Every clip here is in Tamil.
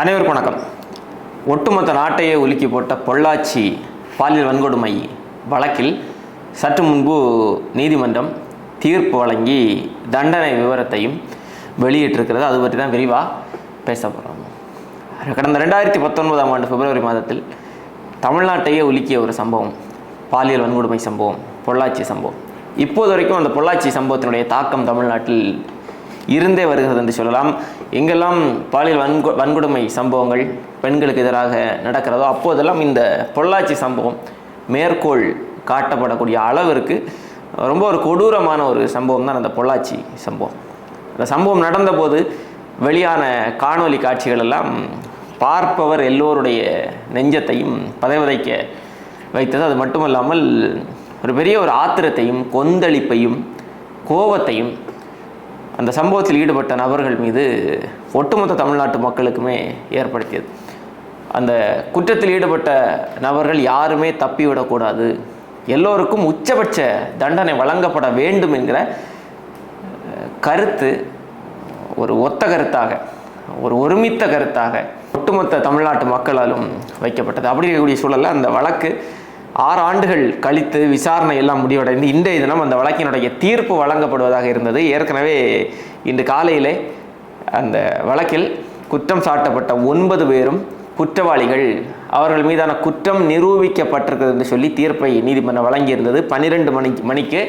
அனைவருக்கும் வணக்கம். ஒட்டுமொத்த நாட்டையே உலுக்கி போட்ட பொள்ளாச்சி பாலியல் வன்கொடுமை வழக்கில் சற்று முன்பு நீதிமன்றம் தீர்ப்பு வழங்கி தண்டனை விவரத்தையும் வெளியிட்டிருக்கிறது. அது பற்றி தான் விரிவாக பேச போகிறோம் கடந்த ரெண்டாயிரத்தி பத்தொன்பதாம் ஆண்டு பிப்ரவரி மாதத்தில் தமிழ்நாட்டையே உலுக்கிய ஒரு சம்பவம் பாலியல் வன்கொடுமை சம்பவம் பொள்ளாச்சி சம்பவம். இப்போது வரைக்கும் அந்த பொள்ளாச்சி சம்பவத்தினுடைய தாக்கம் தமிழ்நாட்டில் இருந்தே வருகிறது என்று சொல்லலாம். எங்கெல்லாம் பாலியல் வன்கொ வன்கொடுமை சம்பவங்கள் பெண்களுக்கு எதிராக நடக்கிறதோ அப்போதெல்லாம் இந்த பொள்ளாச்சி சம்பவம் மேற்கோள் காட்டப்படக்கூடிய அளவிற்கு ரொம்ப ஒரு கொடூரமான ஒரு சம்பவம் தான் அந்த பொள்ளாச்சி சம்பவம். அந்த சம்பவம் நடந்தபோது வெளியான காணொலி காட்சிகள் எல்லாம் பார்ப்பவர் எல்லோருடைய நெஞ்சத்தையும் பதைவதைக்க வைத்தது. அது மட்டுமல்லாமல் ஒரு பெரிய ஒரு ஆத்திரத்தையும் கொந்தளிப்பையும் கோபத்தையும் அந்த சம்பவத்தில் ஈடுபட்ட நபர்கள் மீது ஒட்டுமொத்த தமிழ்நாட்டு மக்களுக்குமே ஏற்படுத்தியது. அந்த குற்றத்தில் ஈடுபட்ட நபர்கள் யாருமே தப்பிவிடக்கூடாது எல்லோருக்கும் உச்சபட்ச தண்டனை வழங்கப்பட வேண்டும் என்கிற கருத்து ஒரு ஒத்த கருத்தாக ஒரு ஒருமித்த கருத்தாக ஒட்டுமொத்த தமிழ்நாட்டு மக்களாலும் வைக்கப்பட்டது. அப்படி இருக்கக்கூடிய சூழலில் அந்த வழக்கு ஆறு ஆண்டுகள் கழித்து விசாரணை எல்லாம் முடிவடைந்து இன்றைய தினம் அந்த வழக்கினுடைய தீர்ப்பு வழங்கப்படுவதாக இருந்தது. ஏற்கனவே இன்று காலையிலே அந்த வழக்கில் குற்றம் சாட்டப்பட்ட ஒன்பது பேரும் குற்றவாளிகள். அவர்கள் மீதான குற்றம் நிரூபிக்கப்பட்டிருக்கிறது என்று சொல்லி தீர்ப்பை நீதிமன்றம் வழங்கியிருந்தது. பன்னிரெண்டு மணிக்கு மணிக்கு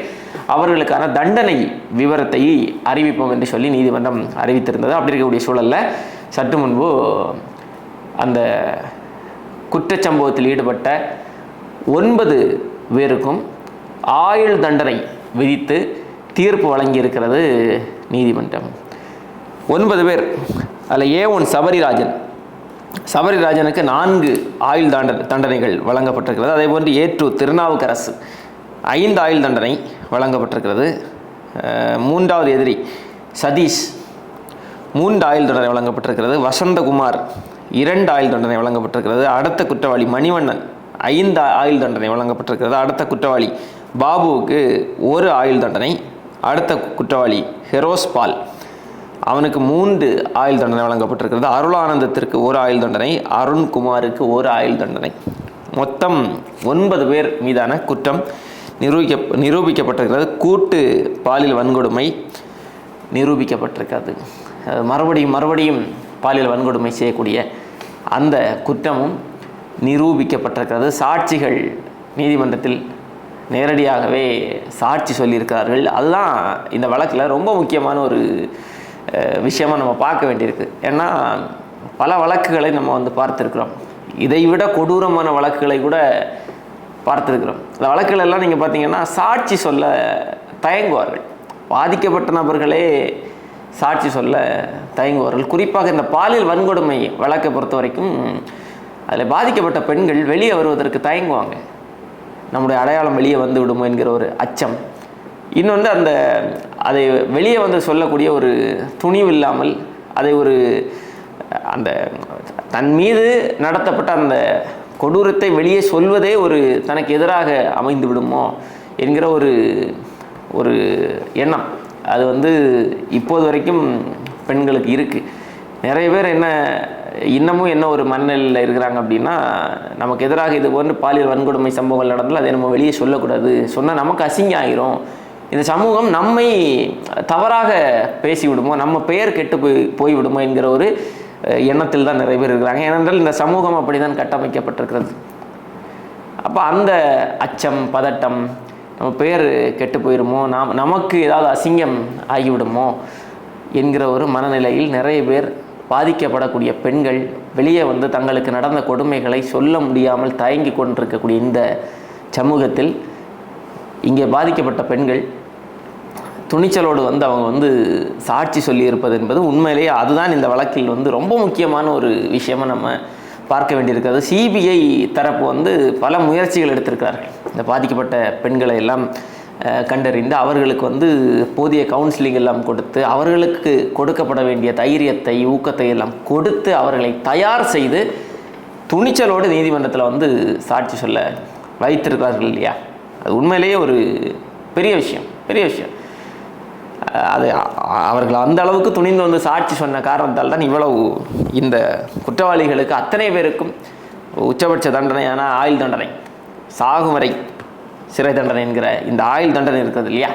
அவர்களுக்கான தண்டனை விவரத்தை அறிவிப்போம் என்று சொல்லி நீதிமன்றம் அறிவித்திருந்தது. அப்படி இருக்கக்கூடிய சூழலில் சற்று முன்பு அந்த குற்றச்சம்பவத்தில் ஈடுபட்ட ஒன்பது பேருக்கும் ஆயுள் தண்டனை விதித்து தீர்ப்பு வழங்கியிருக்கிறது நீதிமன்றம். ஒன்பது பேர். அதில் ஏ ஒன் சபரிராஜன். சபரிராஜனுக்கு நான்கு ஆயுள் தண்ட தண்டனைகள் வழங்கப்பட்டிருக்கிறது. அதே போன்று ஏ டூ திருநாவுக்கரசு ஐந்து ஆயுள் தண்டனை வழங்கப்பட்டிருக்கிறது. மூன்றாவது எதிரி சதீஷ் மூன்று ஆயுள் தண்டனை வழங்கப்பட்டிருக்கிறது. வசந்தகுமார் இரண்டு ஆயுள் தண்டனை வழங்கப்பட்டிருக்கிறது. அடுத்த குற்றவாளி மணிவண்ணன் ஐந்து ஆயுள் தண்டனை வழங்கப்பட்டிருக்கிறது. அடுத்த குற்றவாளி பாபுவுக்கு ஒரு ஆயுள் தண்டனை அடுத்த குற்றவாளி ஹெரோஸ் பால். அவனுக்கு மூன்று ஆயுள் தண்டனை வழங்கப்பட்டிருக்கிறது. அருளானந்தத்திற்கு ஒரு ஆயுள் தண்டனை அருண்குமாருக்கு ஒரு ஆயுள் தண்டனை. மொத்தம் ஒன்பது பேர் மீதான குற்றம் நிரூபிக்க நிரூபிக்கப்பட்டிருக்கிறது. கூட்டு பாலியல் வன்கொடுமை நிரூபிக்கப்பட்டிருக்கிறது மறுபடியும் மறுபடியும் பாலியல் வன்கொடுமை செய்யக்கூடிய அந்த குற்றமும் நிரூபிக்கப்பட்டிருக்கிறது. சாட்சிகள் நீதிமன்றத்தில் நேரடியாகவே சாட்சி சொல்லியிருக்கிறார்கள். அதுதான் இந்த வழக்கில் ரொம்ப முக்கியமான ஒரு விஷயமாக நம்ம பார்க்க வேண்டியிருக்கு. ஏன்னா பல வழக்குகளை நம்ம வந்து பார்த்துருக்குறோம். இதை விட கொடூரமான வழக்குகளை கூட பார்த்துருக்குறோம். இந்த வழக்குகள் எல்லாம் நீங்கள் பார்த்தீங்கன்னா சாட்சி சொல்ல தயங்குவார்கள். பாதிக்கப்பட்ட நபர்களே சாட்சி சொல்ல தயங்குவார்கள். குறிப்பாக இந்த பாலியல் வன்கொடுமை வழக்கை பொறுத்த வரைக்கும் அதில் பாதிக்கப்பட்ட பெண்கள் வெளியே வருவதற்கு தயங்குவாங்க. நம்முடைய அடையாளம் வெளியே வந்து விடுமோ என்கிற ஒரு அச்சம். இன்னொன்று அந்த அதை வெளியே வந்து சொல்லக்கூடிய ஒரு துணிவு இல்லாமல் அதை ஒரு அந்த தன் மீது நடத்தப்பட்ட அந்த கொடூரத்தை வெளியே சொல்வதே ஒரு தனக்கு எதிராக அமைந்து விடுமோ என்கிற ஒரு ஒரு எண்ணம். அது வந்து இப்போது வரைக்கும் பெண்களுக்கு இருக்குது நிறைய பேர் என்ன இன்னமும் என்ன ஒரு மனநிலையில் இருக்கிறாங்க அப்படின்னா நமக்கு எதிராக இது போன்ற பாலியல் வன்கொடுமை சம்பவங்கள் நடந்தால் அதை நம்ம வெளியே சொல்லக்கூடாது. சொன்னால் நமக்கு அசிங்கம் ஆயிரும் இந்த சமூகம் நம்மை தவறாக பேசிவிடுமோ நம்ம பெயர் கெட்டு போய் போய்விடுமோ என்கிற ஒரு எண்ணத்தில் தான் நிறைய பேர் இருக்கிறாங்க. ஏனென்றால் இந்த சமூகம் அப்படி தான் கட்டமைக்கப்பட்டிருக்கிறது. அப்போ அந்த அச்சம் பதட்டம் நம்ம பெயர் கெட்டு போயிருமோ நாம் நமக்கு ஏதாவது அசிங்கம் ஆகிவிடுமோ என்கிற ஒரு மனநிலையில் நிறைய பேர் பாதிக்கப்படக்கூடிய பெண்கள் வெளியே வந்து தங்களுக்கு நடந்த கொடுமைகளை சொல்ல முடியாமல் தயங்கி கொண்டிருக்கக்கூடிய இந்த சமூகத்தில் இங்கே பாதிக்கப்பட்ட பெண்கள் துணிச்சலோடு வந்து அவங்க வந்து சாட்சி சொல்லியிருப்பது என்பது உண்மையிலேயே அதுதான் இந்த வழக்கில் வந்து ரொம்ப முக்கியமான ஒரு விஷயமா நம்ம பார்க்க வேண்டியிருக்கிறது. சிபிஐ தரப்பு வந்து பல முயற்சிகள் எடுத்திருக்கிறார்கள். இந்த பாதிக்கப்பட்ட பெண்களை எல்லாம் கண்டறிந்து அவர்களுக்கு வந்து போதிய கவுன்சிலிங் எல்லாம் கொடுத்து அவர்களுக்கு கொடுக்கப்பட வேண்டிய தைரியத்தை ஊக்கத்தை எல்லாம் கொடுத்து அவர்களை தயார் செய்து துணிச்சலோடு நீதிமன்றத்தில் வந்து சாட்சி சொல்ல வைத்திருக்கிறார்கள் இல்லையா? அது உண்மையிலேயே ஒரு பெரிய விஷயம் பெரிய விஷயம். அது அவர்கள் அந்த அளவுக்கு துணிந்து வந்து சாட்சி சொன்ன காரணத்தால் தான் இவ்வளவு இந்த குற்றவாளிகளுக்கு அத்தனை பேருக்கும் உச்சபட்ச தண்டனையான ஆயுள் தண்டனை. சாகும் வரை சிறை தண்டனை என்கிற இந்த ஆயுள் தண்டனை இருக்கிறது இல்லையா?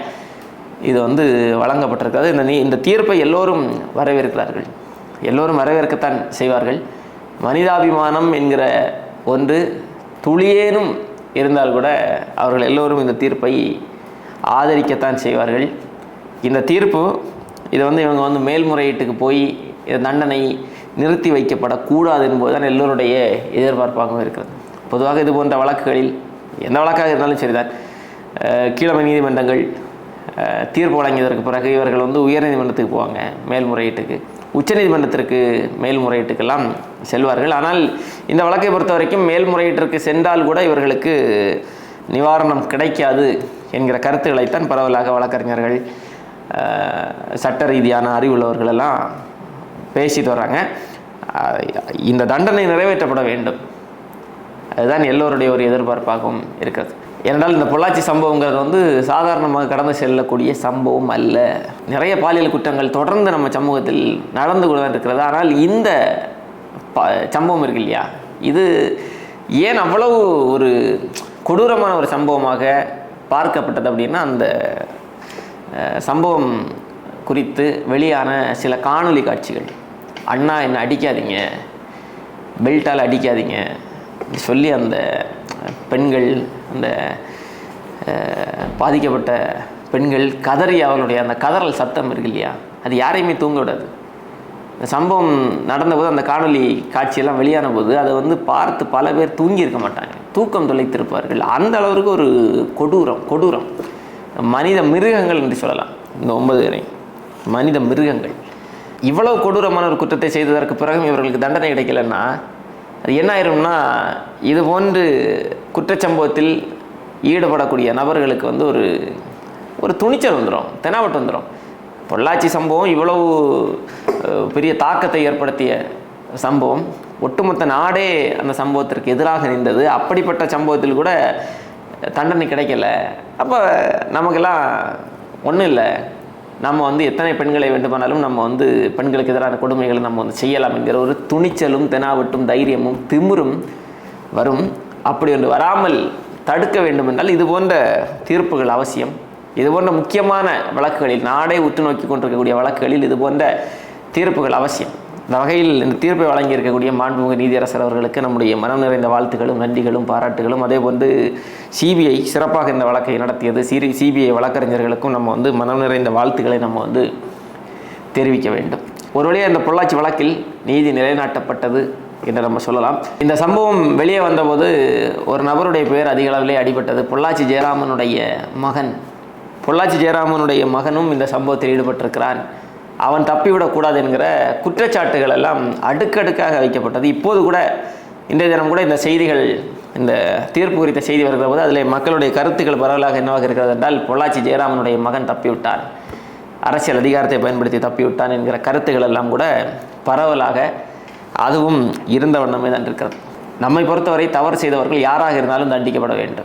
இது வந்து வழங்கப்பட்டிருக்கிறது. இந்த நீ இந்த தீர்ப்பை எல்லோரும் வரவேற்கிறார்கள். எல்லோரும் வரவேற்கத்தான் செய்வார்கள். மனிதாபிமானம் என்கிற ஒன்று துளியேனும் இருந்தால் கூட அவர்கள் எல்லோரும் இந்த தீர்ப்பை ஆதரிக்கத்தான் செய்வார்கள். இந்த தீர்ப்பு இதை வந்து இவங்க வந்து மேல்முறையீட்டுக்கு போய் இந்த தண்டனை நிறுத்தி வைக்கப்படக்கூடாது என்பதுதான் எல்லோருடைய எதிர்பார்ப்பாகவும் இருக்கிறது. பொதுவாக இது போன்ற வழக்குகளில் எந்த வழக்காக இருந்தாலும் சரிதான். கீழமை நீதிமன்றங்கள் தீர்ப்பு வழங்கியதற்கு பிறகு இவர்கள் வந்து உயர்நீதிமன்றத்துக்கு போவாங்க மேல்முறையீட்டுக்கு உச்சநீதிமன்றத்திற்கு மேல்முறையீட்டுக்கெல்லாம் செல்வார்கள். ஆனால் இந்த வழக்கை பொறுத்த வரைக்கும் மேல்முறையீட்டிற்கு சென்றால் கூட இவர்களுக்கு நிவாரணம் கிடைக்காது என்கிற கருத்துக்களைத்தான் பரவலாக வழக்கறிஞர்கள் சட்ட ரீதியான அறிவுள்ளவர்கள் எல்லாம் பேசிட்டு வராங்க. இந்த தண்டனை நிறைவேற்றப்பட வேண்டும். அதுதான் எல்லோருடைய ஒரு எதிர்பார்ப்பாகவும் இருக்கிறது. ஏனென்றால் இந்த பொள்ளாச்சி சம்பவங்கிறது வந்து சாதாரணமாக கடந்து செல்லக்கூடிய சம்பவம் அல்ல. நிறைய பாலியல் குற்றங்கள் தொடர்ந்து நம்ம சமூகத்தில் நடந்து கொண்டு இருக்கிறது. ஆனால் இந்த ப சம்பவம் இருக்கு இல்லையா? இது ஏன் அவ்வளவு ஒரு கொடூரமான ஒரு சம்பவமாக பார்க்கப்பட்டது அப்படின்னா அந்த சம்பவம் குறித்து வெளியான சில காணொளி காட்சிகள். அண்ணா என்னை அடிக்காதீங்க. பெல்ட்டால் அடிக்காதீங்க. சொல்லி அந்த பெண்கள் அந்த பாதிக்கப்பட்ட பெண்கள் கதறி அவர்களுடைய அந்த கதறல் சத்தம் இருக்கு இல்லையா? அது யாரையுமே தூங்க விடாது. இந்த சம்பவம் நடந்தபோது அந்த காணொளி காட்சியெல்லாம் வெளியான போது அதை வந்து பார்த்து பல பேர் தூங்கியிருக்க மாட்டாங்க. தூக்கம் தொலைத்திருப்பார்கள். அந்த அளவுக்கு ஒரு கொடூரம் கொடூரம். மனித மிருகங்கள் என்று சொல்லலாம். இந்த ஒன்பது பேரை. மனித மிருகங்கள். இவ்வளவு கொடூரமான ஒரு குற்றத்தை செய்ததற்கு பிறகும் இவர்களுக்கு தண்டனை கிடைக்கலன்னா அது என்ன ஆயிரும்னா இது போன்று குற்றச்சம்பவத்தில் ஈடுபடக்கூடிய நபர்களுக்கு வந்து ஒரு ஒரு துணிச்சல் வந்துடும் தெனாவட்டு வந்துடும் பொள்ளாச்சி சம்பவம் இவ்வளவு பெரிய தாக்கத்தை ஏற்படுத்திய சம்பவம். ஒட்டுமொத்த நாடே அந்த சம்பவத்திற்கு எதிராக நின்றது. அப்படிப்பட்ட சம்பவத்தில் கூட தண்டனை கிடைக்கல. அப்போ நமக்கெல்லாம் ஒன்றும் இல்லை. நம்ம வந்து எத்தனை பெண்களை வேண்டுமானாலும் நம்ம வந்து பெண்களுக்கு எதிரான கொடுமைகளை நம்ம வந்து செய்யலாம் என்கிற ஒரு துணிச்சலும் தெனாவட்டும் தைரியமும் திமிரும் வரும். அப்படி ஒன்று வராமல் தடுக்க வேண்டும் என்றால் இது போன்ற தீர்ப்புகள் அவசியம். இது போன்ற முக்கியமான வழக்குகளில் நாடே உற்று நோக்கி கொண்டிருக்கக்கூடிய வழக்குகளில் இது போன்ற தீர்ப்புகள் அவசியம். இந்த வகையில் இந்த தீர்ப்பை வழங்கியிருக்கக்கூடிய மாண்புமிகு நீதியரசர் அவர்களுக்கு நம்முடைய மனம் நிறைந்த வாழ்த்துக்களும் நன்றிகளும் பாராட்டுகளும். அதே வந்து சிபிஐ சிறப்பாக இந்த வழக்கை நடத்தியது. சிரி சிபிஐ வழக்கறிஞர்களுக்கும் நம்ம வந்து மனம் நிறைந்த வாழ்த்துக்களை நம்ம வந்து தெரிவிக்க வேண்டும். ஒரு வழியாக இந்த பொள்ளாச்சி வழக்கில் நீதி நிலைநாட்டப்பட்டது என்று நம்ம சொல்லலாம். இந்த சம்பவம் வெளியே வந்தபோது ஒரு நபருடைய பெயர் அதிக அளவிலே அடிபட்டது. பொள்ளாச்சி ஜெயராமனுடைய மகன். பொள்ளாச்சி ஜெயராமனுடைய மகனும் இந்த சம்பவத்தில் ஈடுபட்டிருக்கிறான் அவன் தப்பிவிடக்கூடாது என்கிற குற்றச்சாட்டுகள் எல்லாம் அடுக்கடுக்காக வைக்கப்பட்டது. இப்போது கூட இன்றைய தினம் கூட இந்த செய்திகள் இந்த தீர்ப்பு குறித்த செய்தி வருகிற போது அதில் மக்களுடைய கருத்துக்கள் பரவலாக என்னவாக இருக்கிறது என்றால் பொள்ளாச்சி ஜெயராமனுடைய மகன் தப்பிவிட்டான் அரசியல் அதிகாரத்தை பயன்படுத்தி தப்பிவிட்டான் என்கிற கருத்துக்கள் எல்லாம் கூட பரவலாக அதுவும் இருந்த வண்ணமே தான் இருக்கிறது. நம்மை பொறுத்தவரை தவறு செய்தவர்கள் யாராக இருந்தாலும் தண்டிக்கப்பட வேண்டும்.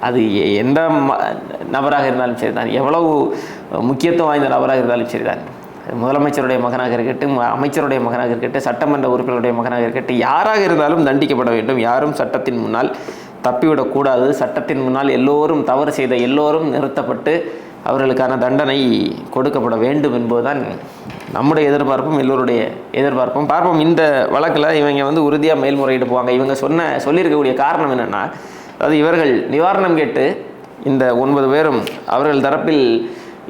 அது எ- எந்த ம- நபராக இருந்தாலும் சரிதான். எவ்வளவு முக்கியத்துவம் வாய்ந்த நபராக இருந்தாலும் சரிதான். முதலமைச்சருடைய மகனாக இருக்கட்டும் அமைச்சருடைய மகனாக இருக்கட்டும் சட்டமன்ற உறுப்பினருடைய மகனாக இருக்கட்டும் யாராக இருந்தாலும் தண்டிக்கப்பட வேண்டும். யாரும் சட்டத்தின் முன்னால் தப்பிவிடக்கூடாது சட்டத்தின் முன்னால் எல்லோரும் தவறு செய்த எல்லோரும் நிறுத்தப்பட்டு அவர்களுக்கான தண்டனை கொடுக்கப்பட வேண்டும் என்பதுதான் நம்முடைய எதிர்பார்ப்பும் எல்லோருடைய எதிர்பார்ப்பும். பார்ப்போம் இந்த வழக்கில் இவங்க வந்து உறுதியாக மேல்முறையீடு போவாங்க. இவங்க சொன்ன சொல்லியிருக்கக்கூடிய காரணம் என்னென்னா அதாவது இவர்கள் நிவாரணம் கேட்டு இந்த ஒன்பது பேரும் அவர்கள் தரப்பில்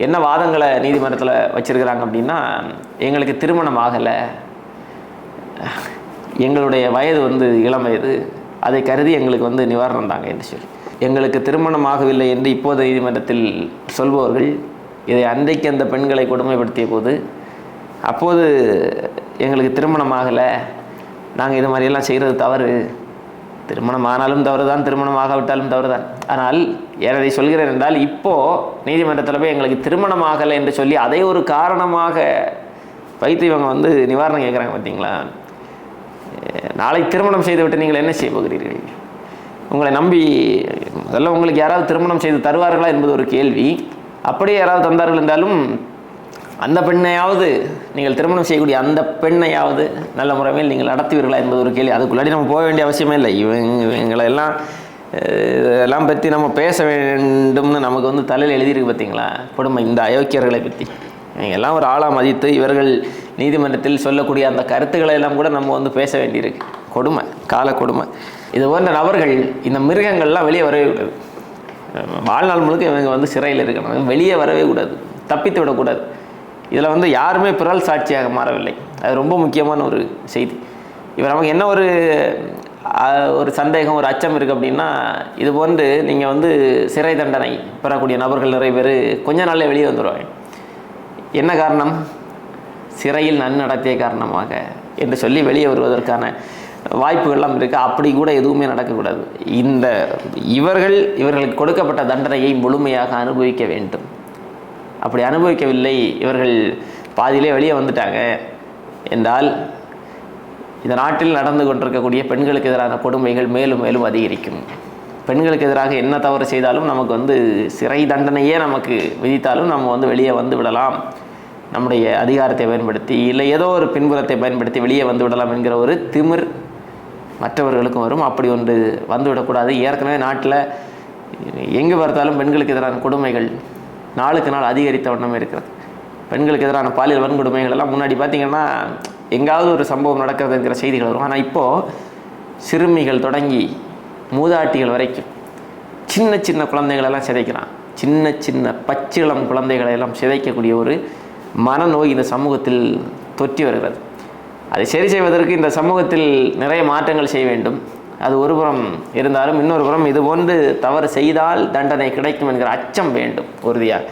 என்ன வாதங்களை நீதிமன்றத்தில் வச்சுருக்கிறாங்க அப்படின்னா எங்களுக்கு திருமணம் ஆகலை. எங்களுடைய வயது வந்து இளம் வயது. அதை கருதி எங்களுக்கு வந்து நிவாரணம் தாங்க என்று சொல்லி. எங்களுக்கு திருமணம் ஆகவில்லை என்று இப்போது நீதிமன்றத்தில் சொல்பவர்கள் இதை அன்றைக்கு அந்த பெண்களை கொடுமைப்படுத்திய போது அப்போது எங்களுக்கு திருமணம் ஆகலை. நாங்கள் இது மாதிரியெல்லாம் செய்கிறது தவறு. திருமணம் ஆனாலும் தவறு தான் திருமணம் ஆகாவிட்டாலும் தவறு தான் ஆனால் எனதை சொல்கிறேன் என்றால் இப்போது நீதிமன்றத்தில் போய் எங்களுக்கு திருமணம் ஆகலை என்று சொல்லி அதை ஒரு காரணமாக வைத்து இவங்க வந்து நிவாரணம் கேட்குறாங்க பார்த்தீங்களா? நாளை திருமணம் செய்துவிட்டு நீங்கள் என்ன செய்ய போகிறீர்கள்? உங்களை நம்பி முதல்ல உங்களுக்கு யாராவது திருமணம் செய்து தருவார்களா என்பது ஒரு கேள்வி. அப்படியே யாராவது தந்தார்கள் என்றாலும் அந்த பெண்ணையாவது நீங்கள் திருமணம் செய்யக்கூடிய அந்த பெண்ணையாவது நல்ல முறையில் நீங்கள் நடத்துவீர்களா என்பது ஒரு கேள்வி. அதுக்குள்ளாடி நம்ம போக வேண்டிய அவசியமே இல்லை. இவங்க இவங்களை எல்லாம் இதெல்லாம் பற்றி நம்ம பேச வேண்டும்னு நமக்கு வந்து தலையில் எழுதியிருக்கு பார்த்தீங்களா? கொடுமை. இந்த அயோக்கியர்களை பற்றி. எல்லாம் ஒரு ஆளாக மதித்து இவர்கள் நீதிமன்றத்தில் சொல்லக்கூடிய அந்த கருத்துக்களை எல்லாம் கூட நம்ம வந்து பேச வேண்டியிருக்கு. கொடுமை. கால கொடுமை. இது போன்ற நபர்கள் இந்த மிருகங்கள்லாம் வெளியே வரவே கூடாது. வாழ்நாள் முழுக்க இவங்க வந்து சிறையில் இருக்கணும். வெளியே வரவே கூடாது. தப்பித்து விடக்கூடாது. இதில் வந்து யாருமே பிறல் சாட்சியாக மாறவில்லை. அது ரொம்ப முக்கியமான ஒரு செய்தி. இப்போ நமக்கு என்ன ஒரு ஒரு சந்தேகம் ஒரு அச்சம் இருக்குது அப்படின்னா இது போன்று நீங்கள் வந்து சிறை தண்டனை பெறக்கூடிய நபர்கள் நிறைய பேர் கொஞ்ச நாளில் வெளியே வந்துடுவாங்க என்ன காரணம்? சிறையில் நன்னடத்திய காரணமாக என்று சொல்லி வெளியே வருவதற்கான வாய்ப்புகள்லாம் இருக்குது அப்படி கூட எதுவுமே நடக்கக்கூடாது. இந்த இவர்கள் இவர்களுக்கு கொடுக்கப்பட்ட தண்டனையை முழுமையாக அனுபவிக்க வேண்டும். அப்படி அனுபவிக்கவில்லை. இவர்கள் பாதியிலே வெளியே வந்துட்டாங்க. என்றால் இந்த நாட்டில் நடந்து கொண்டிருக்கக்கூடிய பெண்களுக்கு எதிரான கொடுமைகள் மேலும் மேலும் அதிகரிக்கும். பெண்களுக்கு எதிராக என்ன தவறு செய்தாலும் நமக்கு வந்து சிறை தண்டனையே நமக்கு விதித்தாலும் நம்ம வந்து வெளியே வந்து விடலாம். நம்முடைய அதிகாரத்தை பயன்படுத்தி இல்லை ஏதோ ஒரு பின்புறத்தை பயன்படுத்தி வெளியே வந்து விடலாம் என்கிற ஒரு திமிர் மற்றவர்களுக்கும் வரும். அப்படி ஒன்று வந்துவிடக்கூடாது ஏற்கனவே நாட்டில் எங்கு பார்த்தாலும் பெண்களுக்கு எதிரான கொடுமைகள் நாளுக்கு நாள் அதிகரித்த வண்ணமே இருக்கிறது. பெண்களுக்கு எதிரான பாலியல் வன்கொடுமைகள் எல்லாம் முன்னாடி பார்த்தீங்கன்னா எங்காவது ஒரு சம்பவம் நடக்கிறதுங்கிற செய்திகள் வரும். ஆனால் இப்போது சிறுமிகள் தொடங்கி மூதாட்டிகள் வரைக்கும் சின்ன சின்ன குழந்தைகளெல்லாம் சிதைக்கிறான். சின்ன சின்ன பச்சிளம் குழந்தைகளை எல்லாம் சிதைக்கக்கூடிய ஒரு மனநோய் இந்த சமூகத்தில் தொற்றி வருகிறது. அதை சரி செய்வதற்கு இந்த சமூகத்தில் நிறைய மாற்றங்கள் செய்ய வேண்டும். அது ஒரு புறம் இருந்தாலும் இன்னொரு புறம் இது போன்று தவறு செய்தால் தண்டனை கிடைக்கும் என்கிற அச்சம் வேண்டும் உறுதியாக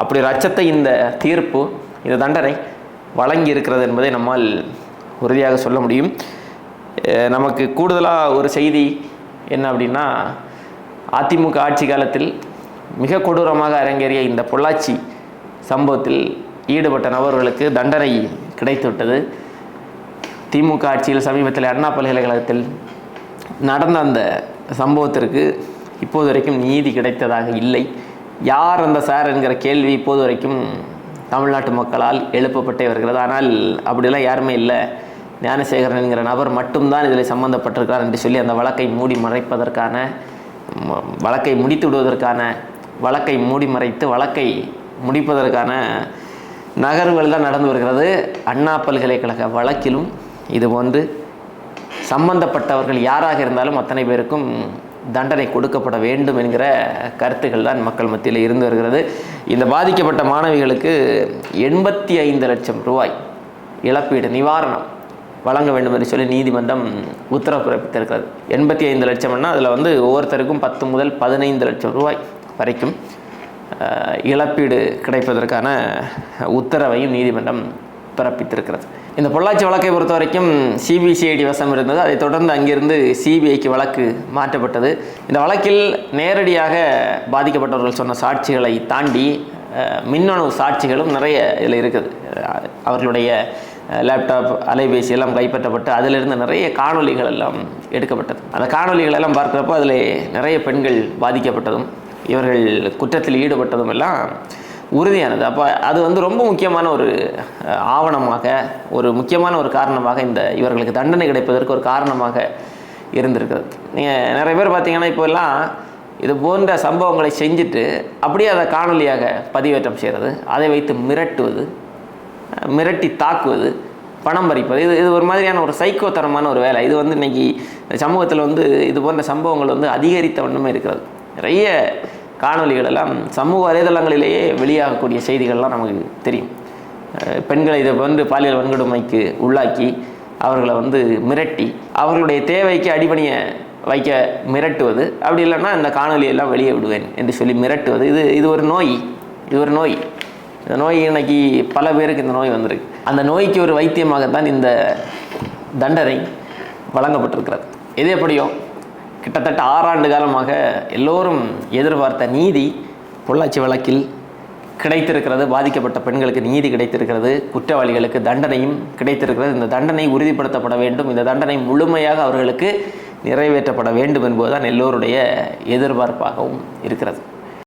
அப்படி ஒரு அச்சத்தை இந்த தீர்ப்பு இந்த தண்டனை வழங்கி இருக்கிறது என்பதை நம்மால் உறுதியாக சொல்ல முடியும். நமக்கு கூடுதலாக ஒரு செய்தி என்ன அப்படின்னா அதிமுக ஆட்சி காலத்தில் மிக கொடூரமாக அரங்கேறிய இந்த பொள்ளாச்சி சம்பவத்தில் ஈடுபட்ட நபர்களுக்கு தண்டனை கிடைத்துவிட்டது. திமுக ஆட்சியில் சமீபத்தில் அண்ணா பல்கலைக்கழகத்தில் நடந்த அந்த சம்பவத்திற்கு இப்போது வரைக்கும் நீதி கிடைத்ததாக இல்லை. யார் அந்த சார் என்கிற கேள்வி இப்போது வரைக்கும் தமிழ்நாட்டு மக்களால் எழுப்பப்பட்டே வருகிறது. ஆனால் அப்படிலாம் யாருமே இல்லை. ஞானசேகரன் என்கிற நபர் மட்டும்தான் இதில் சம்மந்தப்பட்டிருக்கார் என்று சொல்லி அந்த வழக்கை மூடி மறைப்பதற்கான வழக்கை முடித்து விடுவதற்கான வழக்கை மூடி மறைத்து வழக்கை முடிப்பதற்கான நகர்வுகள் தான் நடந்து வருகிறது. அண்ணா பல்கலைக்கழக வழக்கிலும் இதுபோன்று சம்பந்தப்பட்டவர்கள் யாராக இருந்தாலும் அத்தனை பேருக்கும் தண்டனை கொடுக்கப்பட வேண்டும் என்கிற கருத்துக்கள் தான் மக்கள் மத்தியில் இருந்து வருகிறது. இந்த பாதிக்கப்பட்ட மாணவிகளுக்கு எண்பத்தி ஐந்து லட்சம் ரூபாய் இழப்பீடு நிவாரணம் வழங்க வேண்டும் என்று சொல்லி நீதிமன்றம் உத்தரவு பிறப்பித்திருக்கிறது. எண்பத்தி ஐந்து லட்சம்னா அதில் வந்து ஒவ்வொருத்தருக்கும் பத்து முதல் பதினைந்து லட்சம் ரூபாய் வரைக்கும் இழப்பீடு கிடைப்பதற்கான உத்தரவையும் நீதிமன்றம் பிறப்பித்திருக்கிறது. இந்த பொள்ளாச்சி வழக்கை பொறுத்த வரைக்கும் சிபிசிஐடி வசம் இருந்தது. அதைத் தொடர்ந்து அங்கிருந்து சிபிஐக்கு வழக்கு மாற்றப்பட்டது. இந்த வழக்கில் நேரடியாக பாதிக்கப்பட்டவர்கள் சொன்ன சாட்சிகளை தாண்டி மின்னணு சாட்சிகளும் நிறைய இதில் இருக்குது. அவர்களுடைய லேப்டாப் அலைபேசி எல்லாம் கைப்பற்றப்பட்டு அதிலிருந்து நிறைய காணொளிகள் எல்லாம் எடுக்கப்பட்டது. அந்த காணொலிகள் எல்லாம் பார்க்குறப்போ அதில் நிறைய பெண்கள் பாதிக்கப்பட்டதும் இவர்கள் குற்றத்தில் ஈடுபட்டதும் எல்லாம் உறுதியானது. அப்போ அது வந்து ரொம்ப முக்கியமான ஒரு ஆவணமாக ஒரு முக்கியமான ஒரு காரணமாக இந்த இவர்களுக்கு தண்டனை கிடைப்பதற்கு ஒரு காரணமாக இருந்திருக்கிறது. நீங்கள் நிறைய பேர் பார்த்தீங்கன்னா இப்போல்லாம் இது போன்ற சம்பவங்களை செஞ்சுட்டு அப்படியே அதை காணொலியாக பதிவேற்றம் செய்கிறது அதை வைத்து மிரட்டுவது மிரட்டி தாக்குவது பணம் பறிப்பது இது இது ஒரு மாதிரியான ஒரு சைக்கோ தரமான ஒரு வேலை. இது வந்து இன்றைக்கி சமூகத்தில் வந்து இது போன்ற சம்பவங்கள் வந்து அதிகரித்த வண்ணமே இருக்கிறது. நிறைய காணொலிகள் எல்லாம் சமூக வலைதளங்களிலேயே வெளியாகக்கூடிய செய்திகள்லாம் நமக்கு தெரியும். பெண்களை இதை வந்து பாலியல் வன்கொடுமைக்கு உள்ளாக்கி அவர்களை வந்து மிரட்டி அவர்களுடைய தேவைக்கு அடிபணிய வைக்க மிரட்டுவது. அப்படி இல்லைன்னா இந்த காணொலியெல்லாம் வெளியே விடுவேன் என்று சொல்லி மிரட்டுவது. இது இது ஒரு நோய். இது ஒரு நோய். இந்த நோய் இன்னைக்கு பல பேருக்கு இந்த நோய் வந்திருக்கு. அந்த நோய்க்கு ஒரு வைத்தியமாகத்தான் இந்த தண்டனை வழங்கப்பட்டிருக்கிறது. எது எப்படியோ கிட்டத்தட்ட ஆறாண்டு காலமாக எல்லோரும் எதிர்பார்த்த நீதி பொள்ளாச்சி வழக்கில் கிடைத்திருக்கிறது. பாதிக்கப்பட்ட பெண்களுக்கு நீதி கிடைத்திருக்கிறது. குற்றவாளிகளுக்கு தண்டனையும் கிடைத்திருக்கிறது. இந்த தண்டனை உறுதிப்படுத்தப்பட வேண்டும். இந்த தண்டனை முழுமையாக அவர்களுக்கு நிறைவேற்றப்பட வேண்டும் என்பதுதான் எல்லோருடைய எதிர்பார்ப்பாகவும் இருக்கிறது.